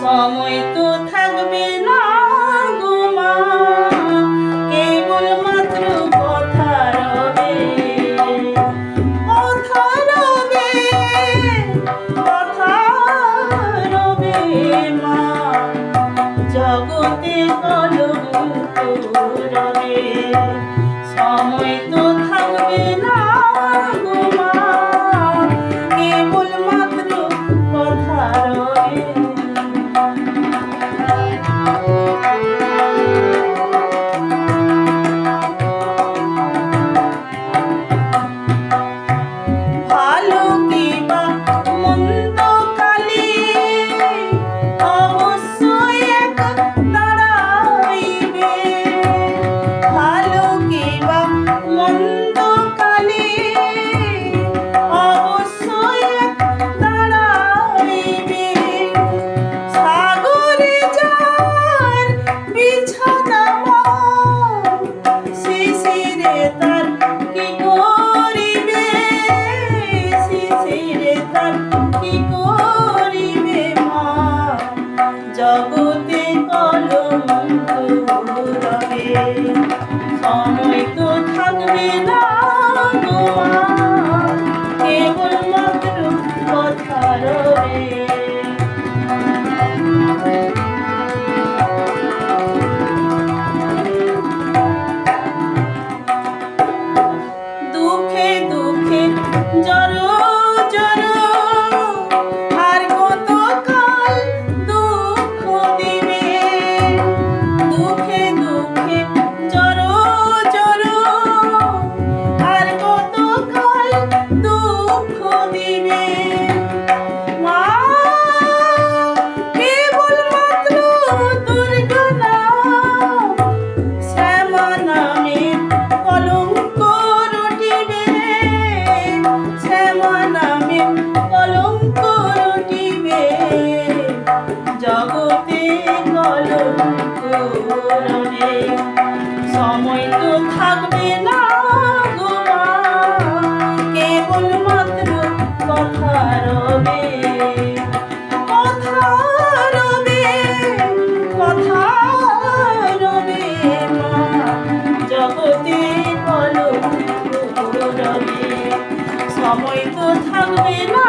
সময় তো থাকবে না জগতে কলম Mulgani, চরণে সময় তো থাকবে না গোমা কেবল মাত্র কথা রবে। কথা রবে কথা রবে জগতে বলো রবে। সময় তো থাকবে না